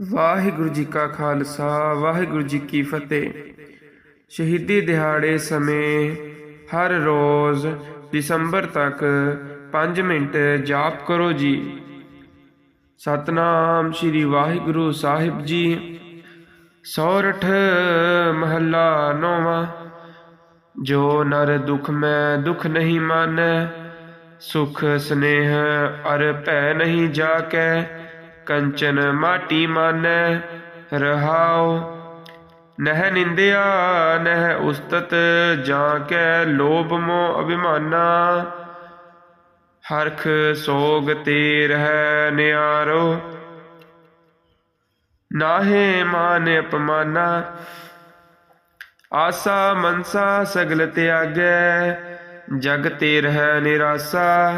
ਵਾਹਿਗੁਰੂ ਜੀ ਕਾ ਖਾਲਸਾ, ਵਾਹਿਗੁਰੂ ਜੀ ਕੀ ਫਤਿਹ। ਸ਼ਹੀਦੀ ਦਿਹਾੜੇ ਸਮੇਂ ਹਰ ਰੋਜ਼ ਦਸੰਬਰ ਤੱਕ 5 ਮਿੰਟ ਜਾਪ ਕਰੋ ਜੀ। ਸਤਨਾਮ ਸ੍ਰੀ ਵਾਹਿਗੁਰੂ ਸਾਹਿਬ ਜੀ। ਸੌਰਠ ਮਹੱਲਾ ਨੌਵਾਂ, ਜੋ ਨਰ ਦੁਖ ਮੈਂ ਦੁਖ ਨਹੀਂ ਮਾਨੈ, ਸੁਖ ਸਨੇਹ ਅਰ ਭੈ ਨਹੀਂ ਜਾ ਜਾਕੈ। ਕੰਚਨ ਮਾਟੀ ਮਾਨੈ, ਰਹਾਉ। ਨਹਿ ਨਿੰਦਿਆ, ਨਹਿ ਉਸਤਤ, ਜਾਂ ਕੈ ਲੋਭ ਮੋਹ ਅਭਿਮਾਨਾ। ਹਰਖ ਸੋਗ ਤੇ ਰਹਿ ਨਿਆਰੋ। ਨਾਹੇ ਮਾਨ ਅਪਮਾਨਾ, ਆਸਾ ਮਨਸਾ ਸਗਲ ਤਿਆਗੈ। ਜਗ ਤੇ ਰਹਿ ਨਿਰਾਸਾ।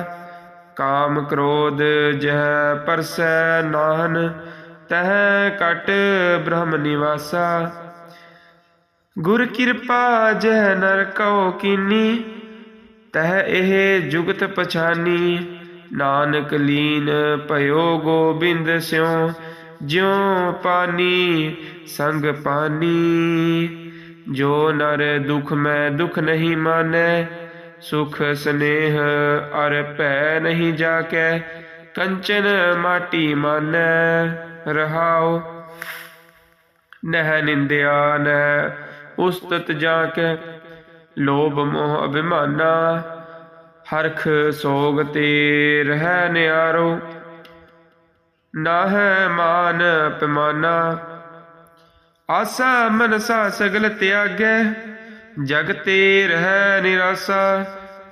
ਕਾਮ ਕ੍ਰੋਧ ਜਹ ਪਰਸੈ ਨਾਹਨ, ਤਹ ਕਟ ਬ੍ਰਹਮ ਨਿਵਾਸਾ। ਗੁਰ ਕਿਰਪਾ ਜਹ ਨਰ ਕਉ ਕੀਨੀ, ਤਹ ਇਹ ਜੁਗਤ ਪਛਾਨੀ। ਨਾਨਕ ਲੀਨ ਭਇਓ ਗੋਬਿੰਦ ਸਿਉ, ਜਿਉ ਪਾਨੀ ਸੰਗ ਪਾਨੀ। ਜੋ ਨਰ ਦੁਖ ਮੈਂ ਦੁਖ ਨਹੀਂ ਮਾਨੈ ਸੁਖ ਸਨੇਹ ਅਰ ਭੈ ਨਹੀਂ ਜਾਕੈ, ਕੰਚਨ ਮਾਟੀ ਮਾਨੈ ਰਹਾਓ ਨਹਿ ਨਿੰਦਿਆ ਨਹਿ, ਉਸਤਤ ਜਾਕੈ, ਲੋਭ ਮੋਹ ਅਭਿਮਾਨਾ, ਹਰਖ ਸੋਗ ਤੇ ਰਹਿ ਨਿਆਰੋ, ਨਾਹਿ ਮਾਨ ਪਮਾਨਾ ਆਸਾ ਮਨਸਾ ਸਗਲ ਤਿਆਗੈ ਜਗਤੇ ਰਹਿ ਨਿਰਾਸਾ,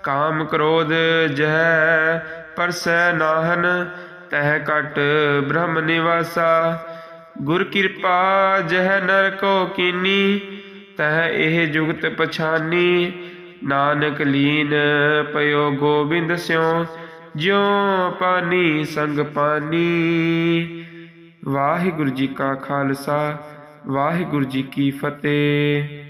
ਕਾਮ ਕ੍ਰੋਧ ਜਹ ਪਰਸੈ ਨਾਹਨ, ਤਹ ਕਟ ਬ੍ਰਹਮ ਨਿਵਾਸਾ। ਗੁਰ ਕਿਰਪਾ ਜਹ ਨਰ ਕੋ ਕੀਨੀ, ਤਹ ਇਹ ਜੁਗਤ ਪਛਾਨੀ। ਨਾਨਕ ਲੀਨ ਪਇਓ ਗੋਬਿੰਦ ਸਿਉ, ਜਿਉ ਪਾਨੀ ਸੰਗ ਪਾਨੀ। ਵਾਹਿਗੁਰੂ ਜੀ ਕਾ ਖਾਲਸਾ, ਵਾਹਿਗੁਰੂ ਜੀ ਕੀ ਫਤਿਹ।